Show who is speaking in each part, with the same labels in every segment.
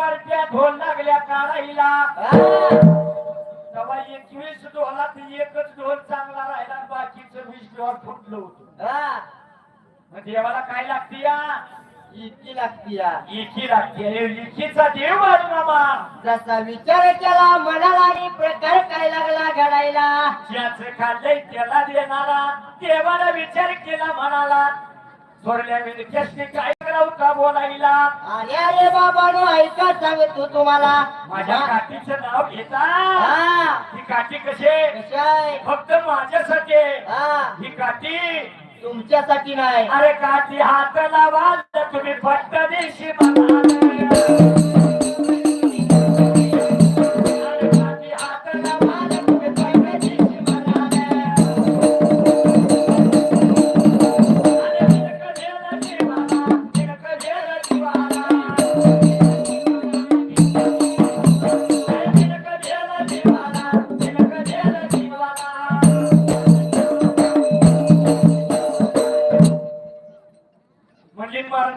Speaker 1: पार्ट्या ढोल लागल्या काढायला. तेव्हा एकवीस ढोलात एकच ढोल चांगला राहिला बाकीचं वीस ढोल फुटलं होतं. मग देवाला काय लागते या
Speaker 2: इतकी लागती या
Speaker 1: एकी लागते एकीचा देव बाजू मामा.
Speaker 2: जसा विचार केला मनाला आणि प्रकार काय लागला घडायला?
Speaker 1: ज्याचं खाल्लंय त्याला देणारा. देवाला विचार केला म्हणाला थोरल्या विलक्यासनी काय करावं का बोलायला?
Speaker 2: अरे अरे बाबानो ऐका सांगतो तुम्हाला.
Speaker 1: माझ्या काठीचं नाव घेता.
Speaker 2: हा.
Speaker 1: ही काठी कसे
Speaker 2: कशाय
Speaker 1: फक्त माझ्यासाठी आहे.
Speaker 2: हा.
Speaker 1: ही काठी
Speaker 2: तुमच्यासाठी नाही.
Speaker 1: अरे काठी हात लावा. तुम्ही फक्त दिवशी मला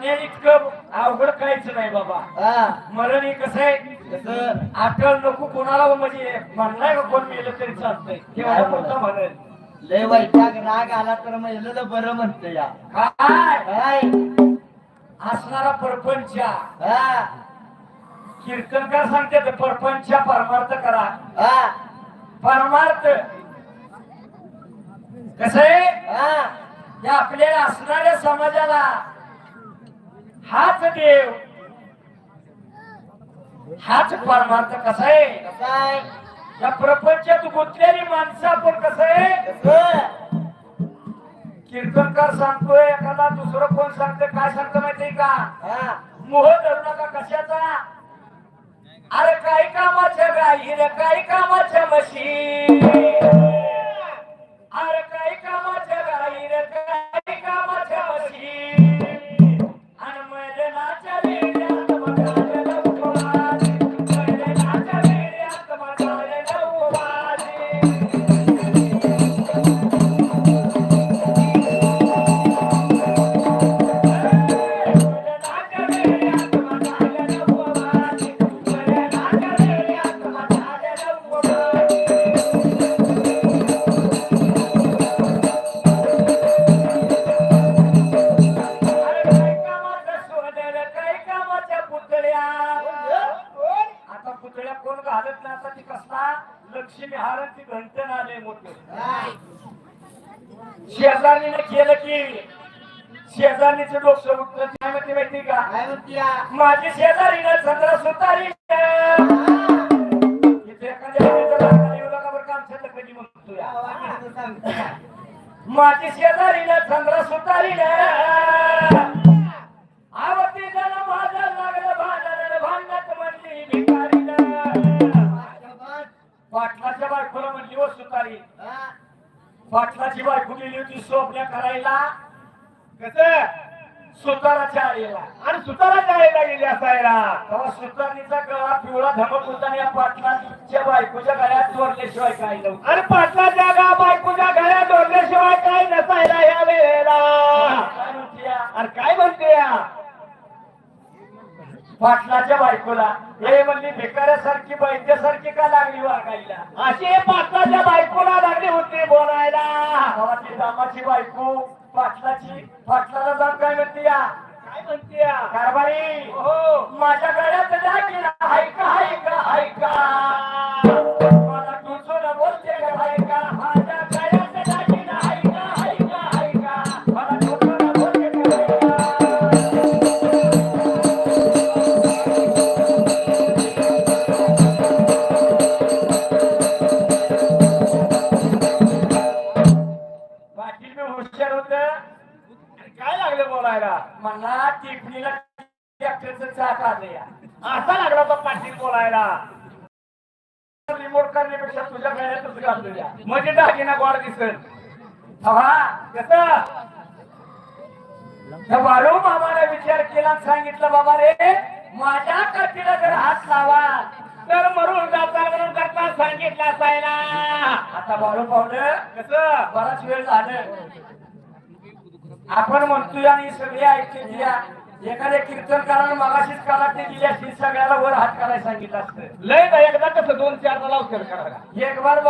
Speaker 1: मरणे इतकं अवघड काहीच नाही बाबा. मरण हे कसं आहे? आठवण नको कोणाला म्हणजे म्हणलाय का कोण मेलं तरी चालतंय? तेव्हा मोठं म्हणेल.
Speaker 2: लय वैताग राग आला तर महिलेलं बरं म्हणतो या.
Speaker 1: काय? असणारा परपंच. कीर्तनकार सांगते परपंच परमार्थ करा. परमार्थ. कसं आहे?
Speaker 2: हा.
Speaker 1: या आपल्या असणाऱ्या समाजाला हाच देव. हाच परमार्थ कसा आहे? या प्रपंचात गुंतलेली माणसं आपण कसं आहे? कीर्तनकार सांगतोय एखादा दुसरं कोण सांगतोय काय सांगतो माहितीये का? मोह धरू नका कशाचा. अरे काही कामाच्या गाई रे काही कामाच्या लक्ष्मी हाराची घंटन आले मोठे. शेजारीने केलं की शेजारीचं काय म्हणते माहिती का? माझी शेजारीनं चंद्र सुतारी. माझी शेजारीनं चंद्र सुतारी. हा. पाटलाची बायको गेली होती सोपल्या करायला.
Speaker 2: कस?
Speaker 1: सुताराच्या आईला
Speaker 2: आणि सुताराच्या आईला गेली असायला.
Speaker 1: तेव्हा सुतारीचा गळा पिवळा धमक होता आणि या पाटलाच्या बायकोच्या गळ्यात जोडल्याशिवाय काय नव्हतं.
Speaker 2: आणि पाटलाच्या गा बायकोच्या गळ्यात जोडल्याशिवाय काय नसायला या वेळेला? अरे काय म्हणते या?
Speaker 1: पाटलाच्या बायकोला. हे म्हणली भिकाऱ्यासारखी वैद्यासारखी का लागली वागायला?
Speaker 2: अशी पाटलाच्या बायकोला लागली होती बोलायला.
Speaker 1: ती दामाची बायको पाटलाची. पाटलाला जाऊन काय म्हणते या
Speaker 2: काय म्हणते या
Speaker 1: कारभारी.
Speaker 2: हो.
Speaker 1: माझ्या गळ्यात दागिना हाय का हाय या.
Speaker 2: असा लागला तो पाटील बोलायला.
Speaker 1: रिमोट करण्यापेक्षा तुझ्या गळ्यातच घालतो या.
Speaker 2: म्हणजे दागिना गोड दिसत
Speaker 1: हा
Speaker 2: कसं?
Speaker 1: त्या वाळू मामाला विचार केला सांगितलं बाबा रे माझ्या काठीला जर हात लावा
Speaker 2: तर मरून जाता म्हणून करता सांगितलं असायला.
Speaker 1: आता बाळू पाहुणं
Speaker 2: कसं?
Speaker 1: बराच वेळ झालं. आपण म्हणतोय आणि सगळे ऐकते या एखाद्या कीर्तनकारानं मगाशीच कालाटी दिली असती सगळ्याला वर हात करायला सांगितलं असतं.
Speaker 2: लय ना एकदा कसं दोन चारदा लावतील करा
Speaker 1: एक बार